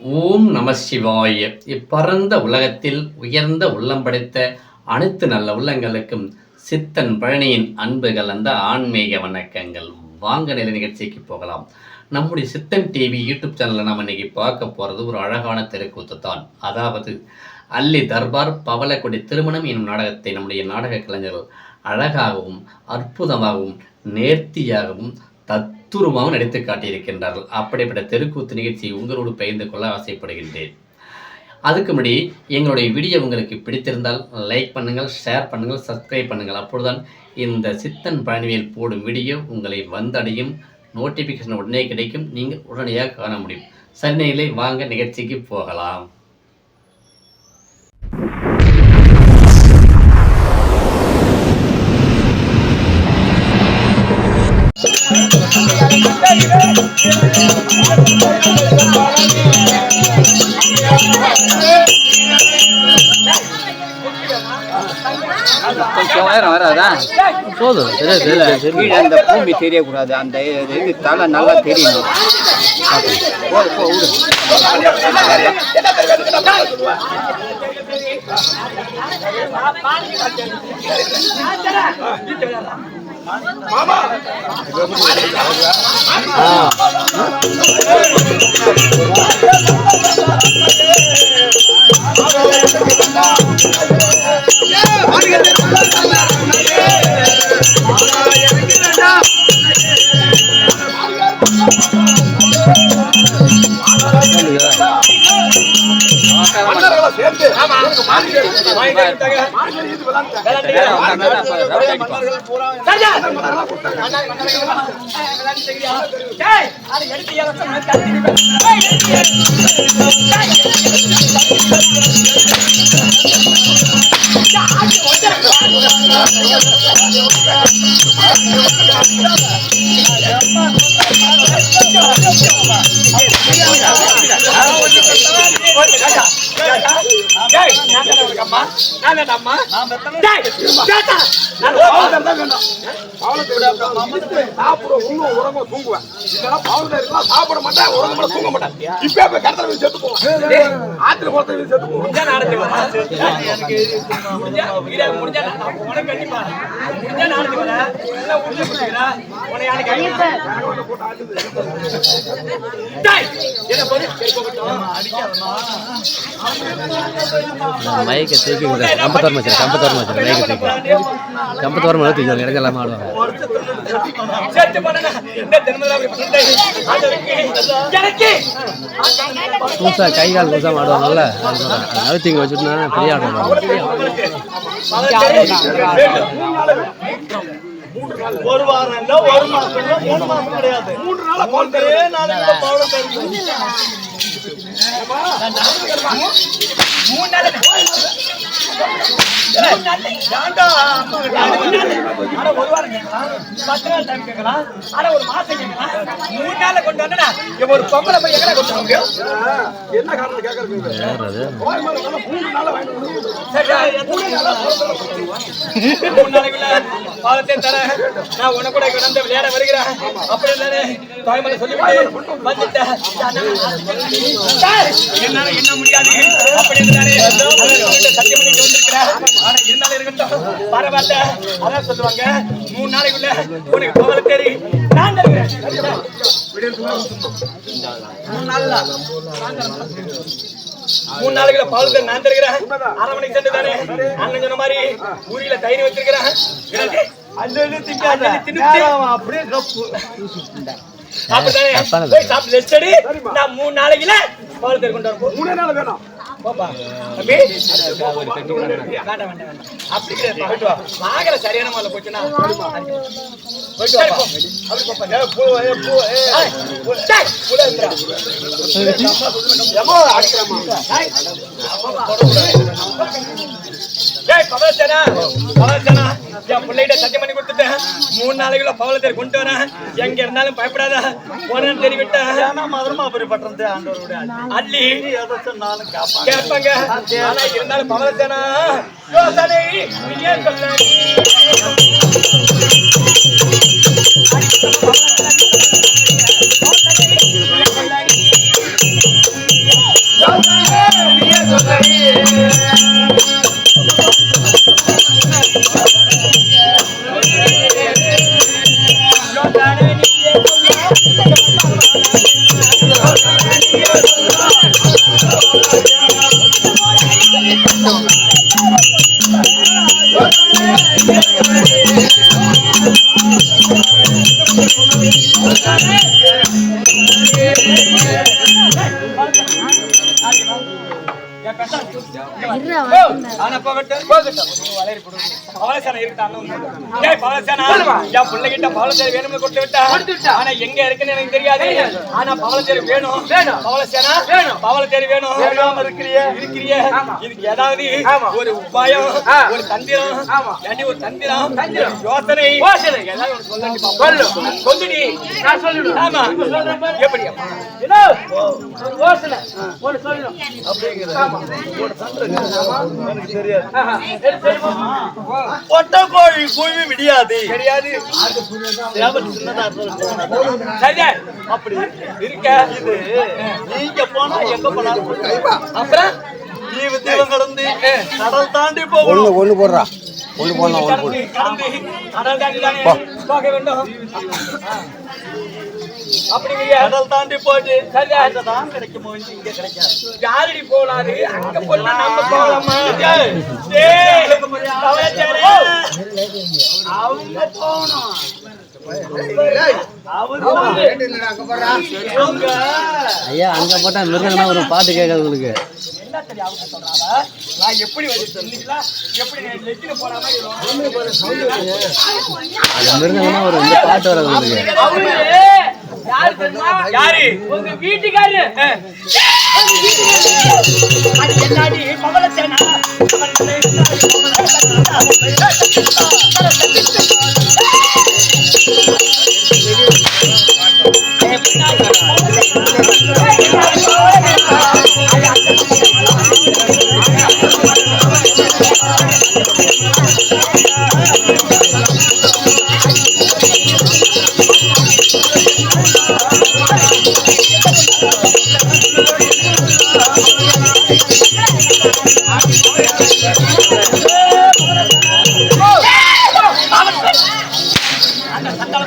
ஓம் நம சிவாய. இப்பரந்த உலகத்தில் உயர்ந்த உள்ளம் படைத்த அனைத்து நல்ல உள்ளங்களுக்கும் சித்தன் பழனியின் அன்பு கலந்த ஆன்மீக வணக்கங்கள். வாங்க நிலை நிகழ்ச்சிக்கு போகலாம். நம்முடைய சித்தன் டிவி யூடியூப் சேனலில் நம்ம இன்னைக்கு பார்க்க போகிறது ஒரு அழகான தெருக்கூத்து தான். அதாவது அல்லி தர்பார் பவளக்குடி திருமணம் என்னும் நாடகத்தை நம்முடைய நாடக கலைஞர்கள் அழகாகவும் அற்புதமாகவும் நேர்த்தியாகவும் தத் தத்துரமாகவும் நடித்து காட்டியிருக்கின்றார்கள். அப்படிப்பட்ட தெருக்கூத்து நிகழ்ச்சியை உங்களோடு பகிர்ந்து கொள்ள ஆசைப்படுகின்றேன். அதுக்கு முன்னாடி எங்களுடைய வீடியோ உங்களுக்கு பிடித்திருந்தால் லைக் பண்ணுங்கள் ஷேர் பண்ணுங்கள் சப்ஸ்கிரைப் பண்ணுங்கள். அப்பொழுதுதான் இந்த சித்தன் பழனிவேல் போடும் வீடியோ உங்களை வந்தடையும். நோட்டிஃபிகேஷன் உடனே கிடைக்கும். நீங்கள் உடனடியாக காண முடியும். சரி வாங்க நிகழ்ச்சிக்கு போகலாம். கொஞ்சம் உயரம் வராதா போதும். தெரியாது தெரியாது கீழே அந்த பூமி தெரியக்கூடாது அந்த இது இது தலை நல்லா தெரியணும் போ போ விடு சாப்பிட மாட்டேன் உறங்க மாட்டேன் தூங்க மாட்டேன் இப்ப கடத்தல போய் செத்து போவோம் ஆத்துல போறது போய் செத்து போவோம் மைக்கை தூக்கி விட கம்பத்தோரம் வச்சிரு கம்பத்தோரம் வச்சிரு மைக்கை தூக்கி கம்பத்தோரம் தூக்கி விடு, ஆடுவாங்க புதுசா கை கால் புதுசா ஆடுவாங்கல்ல அழுத்திங்க வச்சுட்டு பெரிய ஆடுவாங்க ஒரு வாரம் இல்ல ஒரு மாசம் இல்ல மூணு மாசம் கிடையாது மூன்று நாளா கோல் ஒரே ஆனா ஒரு வாரம் கேட்கலாம் பத்து நாள் டைம் கேட்கலாம் ஆனா ஒரு மாசம் கேட்கலாம் மூணு நாள்ல கொண்டு வந்தா ஒரு பொம்பளை போய் கொண்டு வர முடியும் என்ன காரணம் மூணு நாளா மூணு நாளைக்குள்ள நான் உன கூட கிடந்து விளையாட வருகிறேன் அப்படி இருந்தாரு தாய்மலை சொல்லிவிட்டு வந்துட்டேன் என்னால என்ன முடியாது அப்படி சத்தியம் வந்திருக்கிறேன் பரவாயில்ல. அதான் சொல்லுவாங்க. மூணு நாளைக்குள்ள உனக்கு போகல தேடி நான் தருகிறேன் மூணு நாளைக்குள்ள பால் தர நான் தருகிறேன். அரை மணிக்கு சென்று தானே. அண்ணன் சொன்ன மாதிரி ஊரியில தயிர் வச்சிருக்கிறேன். அப்படியே சாப்பிட்டு எடு. நான் மூணு நாளைக்குள்ள பால் தயிர் கொண்டு வரப்போ மூணே நாள் வேணும். போப்பா தம்பி வேண்டாம் வேண்டாம் வேண்டாம் அப்படி போயிட்டு வா வாங்கல சரியான மாதிரி போச்சுன்னா போயிட்டு வா அப்படி போப்பா ஏ, பூ, ஏ, பூ, ஏ. ஏய், பவளச்சனா, பவளச்சனா, என் பிள்ளைகிட்ட சத்தியம் பண்ணி கொடுத்துட்டேன். மூணு நாளைக்குள்ள பவளத்தை கொண்டு வரேன். எங்க இருந்தாலும் பயப்படாத. போனேன்னு தெரிவிட்டேன் மதுரமா அப்படிப்பட்டது ஆண்டவருடைய அள்ளி. அள்ளி. நீ எதை சொன்னாலும் காப்பாத்து. கேட்பாங்க. ஆனா இருந்தாலும் பவளச்சனா யோசனை நீயே சொல்ல பிள்ளைகிட்ட பவளசேரி வேணும்னு கொடுத்து விட்டா? ஆனா எங்க இருக்குன்னு எனக்கு தெரியாது. ஆனா பவளசேரி வேணும். வேணும். பவளசேனா வேணும். பவளசேரி வேணும். வேணாம. இருக்கிறியே இருக்கிறியே. இதுக்கு ஏதாவது ஒரு உபாயம் ஒரு தந்திரம் ஏண்டி ஒரு தந்திரம் தந்திரம். யோசனை? யோசனை. ஏதாவது ஒரு சொல்லி சொல்லு. சொல்லுடி. நான் சொல்லிடுவேன் ஆமா. எப்படி? யோசனை. ஒரு சொல்லணும் ஒட்ட கோழி குழுவி விடியாது. சரியா? அப்படி இருக்க இது நீங்க போனா எங்க போனாலும் அப்புறம் தீவு தீவம் கடந்து கடல் தாண்டி போகணும். ஒன்று போடுறா. ஒன்று போடலாம் கடல் தாண்டி போக வேண்டும். அப்படிங்கிறியா கடல் தாண்டி போட்டு சரியா? தான் கிடைக்குமோ? இங்க கிடைக்காது. யாரடி போலாது அங்க நம்ம போலாமா. அவங்க அவங்க ஐயா அங்கே போட்டால் மிருகம்னா ஒரு பாட்டு கேட்காது உங்களுக்கு. அவங்க சொல்றாங்க. நான் எப்படி வந்து சொன்னீங்களா எப்படி லெக்கின போற மாதிரி அது மிருகம்னா ஒரு பாட்டு அவரு யாரு தெரியுமா? யாரு? உங்க வீட்டுக்காரு. அது என்னடி?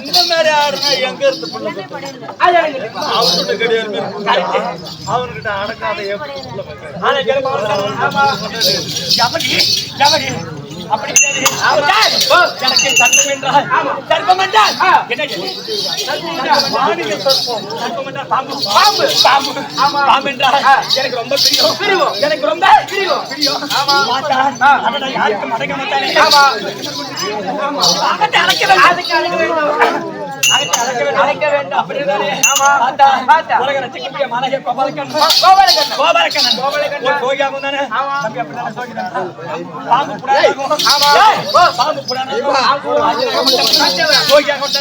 இந்த மாதிரி ஆடுனா எங்க இருந்து? அவன்கிட்ட கிடையாது அவன்கிட்ட அடக்காத எப்படி பெத்தது? எனக்கு சர்ப்பம் என்றால் சர்ப்பம் என்றால் பாம்பு. பாம்பு. பாம்பு. பாம்பு. என்றால் எனக்கு ரொம்ப பிரியம். பிரியம் எனக்கு ரொம்ப பிரியம். பிரியம் யாருக்கும் அடங்க மாட்டானே. அடக்க வேண்டும். அகத்தை வேண்டும் அப்படிதானே உலக ரசிக்கக்கூடிய மாநகர் கோபாலக்கண்ணன் கோபாலக்கண்ணன் கோபாலக்கண்ணன் கோபாலக்கண்ணன் சோகியாகும் தானே தம்பி அப்படிதானே சோகிதான் பாம்பு புடானாகும் பாம்பு புடானாகும் சோகியாகும்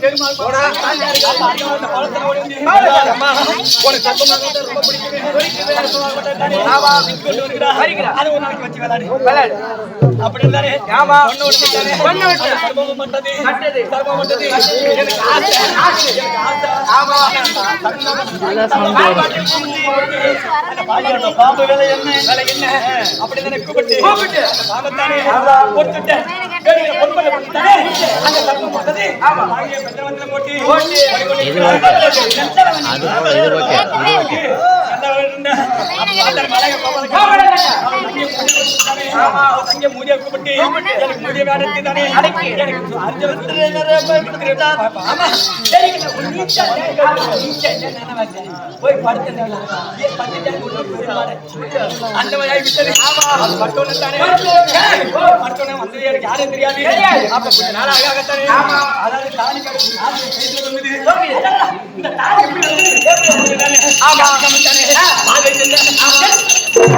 பெருமாள் ஆமா கொண்டு வருகிறா அது ஒரு நாளைக்கு வச்சு விளையாடு. விளையாடு. அப்படி இருந்தானே ஆமா பொண்ணு விட்டு தானே? பொண்ணு விட்டு. மட்டது மட்டது சர்வம் மட்டது எனக்கு ஆசை. எனக்கு ஆசை. ஆமா. பாம்பு விலை என்ன? விலை என்ன? அப்படி தானே கூப்பிட்டு. கூப்பிட்டு. பாம்பத்தானே கொடுத்துட்டானே. அந்த சர்வம் மட்டது ஆமா. வாங்கிய பெற்ற வந்து போட்டு. ஓட்டி இது ஓகே அது போல இது தெரியாது வந்தது?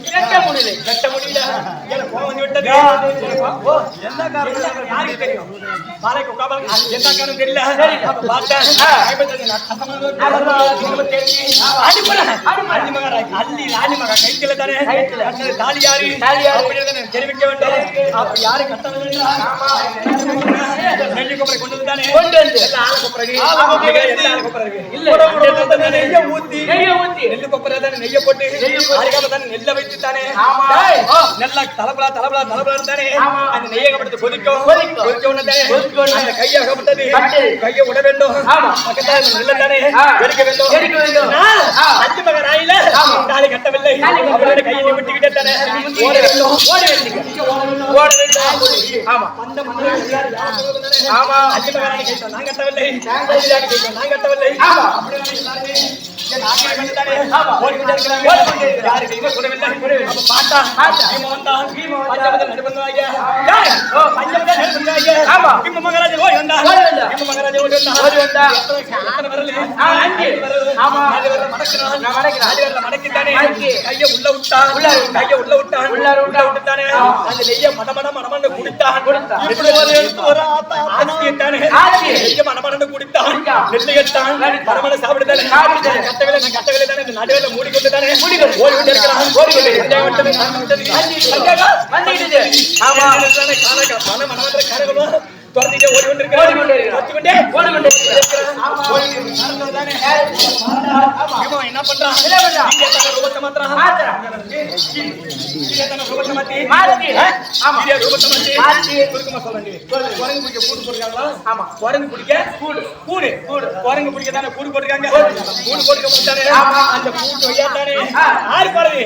வெட்ட முடியல. வெட்ட முடியல. எனக்கு கோவம் வந்து விட்டது. ஓ, என்ன காரணம் யாருக்கு தெரியும்? பாலைக்கு உட்கார்ந்து, அது என்ன காரணம் தெரியல. அப்ப பார்த்தேன். ஐம்பத்தஞ்சு நாள் கஷ்டமா இருக்கு. இருபத்தேழு. அடிபடல. அடிமகன் அள்ளி ராணிமகன் கைத்துல தானே? கட்டினது தாலியாரி. அப்படி தானே தெரிவிக்க வேண்டும். அப்படி யாரு கட்டணம் நெல்லி கொப்பரை கொண்டு வந்து தானே? கொண்டு வந்து. எல்லாம் ஆள கொப்பரை எல்லாம் ஆள கொப்பரை இல்ல நெய்ய ஊத்தி. நெய்ய ஊத்தி. நெல்லு கொப்பரை தானே நெய்ய போட்டு. அதுக்காக தானே நெல்லை வைத்து தானே? நல்லா தலபலா தலபலா தலபலா தானே? அந்த நெய்யை கப்பட்டு கொதிக்கும் கொதிக்க உடனே அந்த கையை விட வேண்டும். பக்கத்தால இந்த நெல்லை தானே? எடுக்க வேண்டும். எடுக்க வேண்டும். அஞ்சு மகன் ஆயில தாலி கட்டவில்லை. அவரோட கையை விட்டுக்கிட்டே தானே? ஓட வேண்டும். ஓட வேண்டும். ஓட வேண்டும். ஆமா. அந்த ஆமா. அஞ்சு மகன் நான் கட்டவில்லை. நான் ஆமா கைய உள்ள விட்டான். கைய உள்ள விட்டான். உள்ள விட்டானே. அந்த நெய்ய மடமட மடமட குடித்தான். இப்படி ஒரு எடுத்து ஒரு ஆத்தா ஆத்தியத்தானே நெய்ய மடமட குடித்தான். நெல்லையத்தான் மடமட சாப்பிடுதானே கட்டவில்லை நான் கட்டவில்லை. தானே இந்த நடுவில் மூடிக்கொண்டு தானே மூடிக்கொண்டு. ஓடி கொண்டு இருக்கிறான் ஓடி கொண்டு. ஆமா. ஓடி கொண்டு என்ன பண்றான்? ரூபத்தை மாத்துறான். ரூபத்தை மாத்தி. குரங்கு பிடிக்க கூடு கூடு கூடு குரங்கு பிடிக்க தானே கூடு போட்டிருக்காங்க கூடு போட்டுக்க போட்டானே அந்த கூடு வையா தானே ஆறு பாருங்க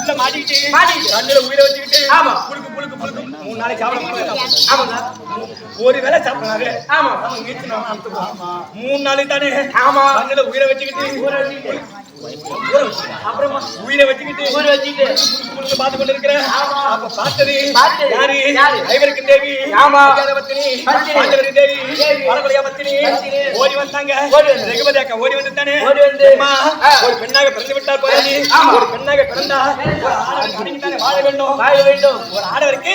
உள்ள. உள்ள மாட்டிக்கிட்டு. கண்ணுல உயிரை வச்சுக்கிட்டு புழுக்கு புழுக்கு புழுக்கு மூணு நாளைக்கு சாப்பிட ஒரு வேளை சாப்பிடாது ஆமா. அவன் வீட்டு நான் அனுப்புவான் மூணு நாளைக்கு தானே ஆமா. கண்ணுல உயிரை வச்சுக்கிட்டு அப்புறமா உயிரை வச்சுக்கிட்டு உயிரை வச்சுக்கிட்டு. புழுக்கு பார்த்து கொண்டு இருக்கிறேன் அப்ப பார்த்தது யாரு? ஐவருக்கு தேவி. ஆமா. பத்தினி. தேவி. பத்தினி. ஓடி வந்தாங்க. ரகுபதி அக்கா ஓடி வந்து தானே ஓடி வந்து. ஒரு பெண்ணாக பிறந்து விட்டார் போய் ஒரு பெண்ணாக பிறந்தா. வாழ வேண்டும். வாழ வேண்டும். ஒரு ஆடவருக்கு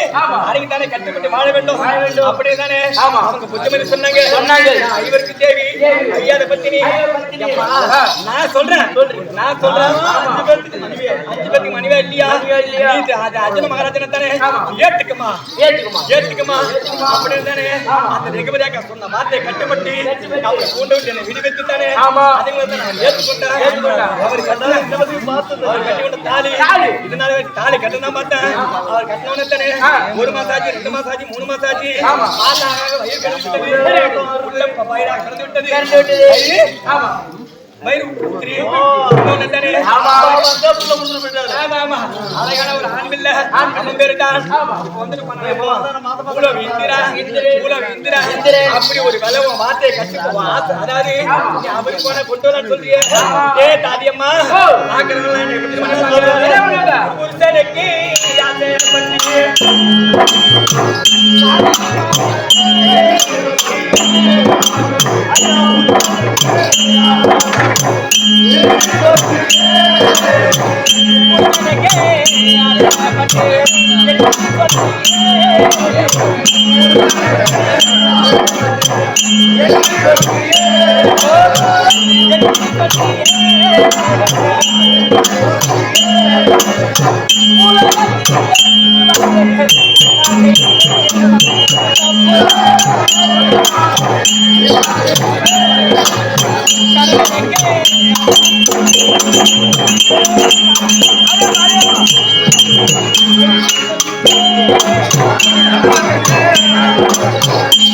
அடங்கித்தானே கட்டுப்பட்டு வாழ வேண்டும். வாழ வேண்டும். அப்படியே தானே? அவங்க புத்தமதி சொன்னாங்க. சொன்னாங்க. ஐவருக்கு தேவி. ஐயாத பத்தினி. நான் சொல்றேன். நான் சொல்றேன். மனைவியா இல்லையா? இல்லையா அது அர்ஜுன மகாராஜனை தானே? ஏத்துக்குமா? ஏத்துக்குமா? ஏத்துக்குமா? அப்படின்னு தானே? அந்த ரெகுபதியாக சொன்ன வார்த்தை கட்டுப்பட்டு அவரை கூண்டு விட்டு என்னை விடுவித்து தானே? அதுங்களை தான் நான் ஏற்றுக்கொண்டேன் அவர் கட்டின இந்த பத்தி பார்த்தது அவர் கட்டி கொண்ட தாலி. இதனால தாலி கட்டினா பார்த்தேன் அவர் கட்டினவனே தானே. ஒரு மாசம் ஆச்சு ரெண்டு மாசம் ஆச்சு மூணு மாசம் ஆச்சு. வயிறு கிடந்து பயிராக கிடந்து விட்டது ஆமா. வயிறு? ஆமா, ஆமா. ஆண் வந்துட்டு. அப்படி ஒரு உன் வார்த்தையை ஆசை. அதாவது போன கொண்டு சொல்றியே. தாதியம்மா. பத்தி Yeah. சொல்றாங்க. புருஷனுக்கு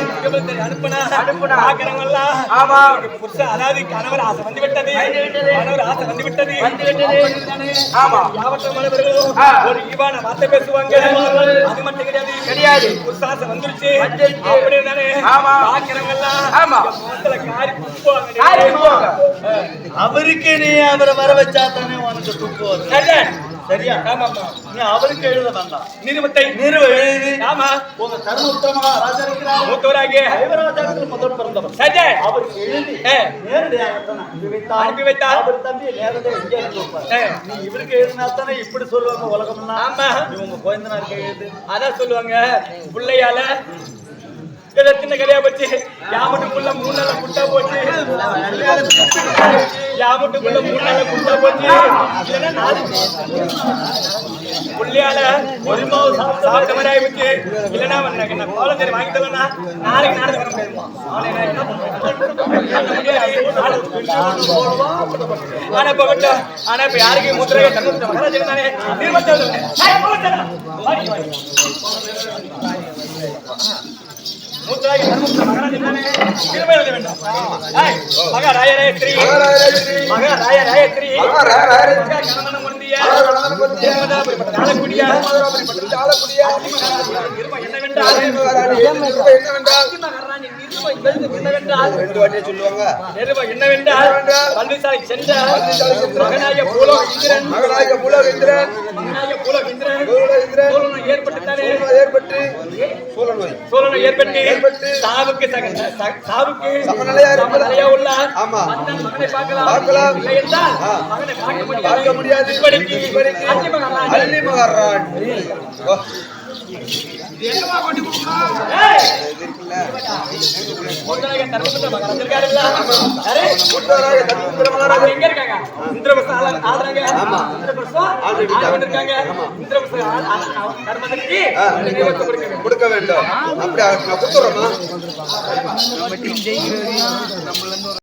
அங்கபலத்தை அனுப்புனா அனுப்புனா. பார்க்கிறவங்கெல்லாம் ஆமா. அவருக்கு புருஷன் அதாவது கணவர் ஆசை வந்து விட்டது கணவர் ஆசை வந்து விட்டது ஆமா. யாவற்ற. ஒரு ஈவான வார்த்தை பேசுவாங்க. அது மட்டும் கிடையாது. கிடையாது. புருஷ ஆசை வந்துருச்சு. ஆமா. பார்க்கிறவங்கெல்லாம் ஆமா. முகத்துல காரி துப்புவாங்க. அவருக்கு நீ அவரை வர வச்சா தானே உனக்கு துப்பு வரும் சரியா? ஆமாம்மா. நீ எழுத வேண்டாம் நிறுவத்தை நிறுவ எழுதி. ஆமா. உங்க தர்ம உத்தரமாக ராஜா இருக்கிறார் மூத்தவராகிய ஐவராஜாவுக்கு முதல் பிறந்தவர். சஜே. அவருக்கு எழுதி நேரடியாக அனுப்பி. அவர் தம்பி நேரடியாக இங்கே நீ இவருக்கு எழுதினா தானே இப்படி சொல்லுவாங்க உலகம்னா? ஆமா. இவங்க கோயந்தனாருக்கு எழுது. அதான் சொல்லுவாங்க பிள்ளையால ஏதோ சின்ன கதையா போச்சு. யாமட்டுக்குள்ள மூணால குட்டா போச்சு. யாமட்டுக்குள்ள மூணால குட்டா போச்சு. புள்ளியால ஒரு மாவு சாப்பிட்ட மாதிரி ஆயிடுச்சு இல்லைன்னா நான் கோலம் சரி வாங்கி தரலன்னா நாளைக்கு நாளைக்கு வர முடியுமா ஆனா இப்ப ஆனா இப்ப யாருக்கு மகாராஜன் தானே மூத்தராகி தர்மபுர மகாராஜன் தானே திரும்ப எழுத வேண்டாம் ஏய், மகா ராயரேஸ்வரி மகா ராயரேஸ்வரி மகா கணவன முந்திய திருமதாபுரிப்பட்ட நாளக்குடிய திரும்ப என்னவென்றால் மகாராணி நிருபம் எழுது என்னவென்றால் நிருபம் என்னவென்றால் பல்விசாலை சென்ற மகனாய பூலோகேந்திரன் மகனாய பூலோகேந்திரன் சோழனை ஏற்பட்டுத்தானே சோழனை ஏற்பட்டு சாவுக்கு சக- ச- சாவுக்கு சமநிலையா உள்ளார். மன்னன் மகனை பார்க்கலாம். இல்லை என்றால் மகனை பார்க்க முடியாது. இப்படிக்கு அள்ளி மகாராணி எங்க இருக்காங்க? கொடுக்க வேண்டும். கொடுக்க வேண்டும் அப்படி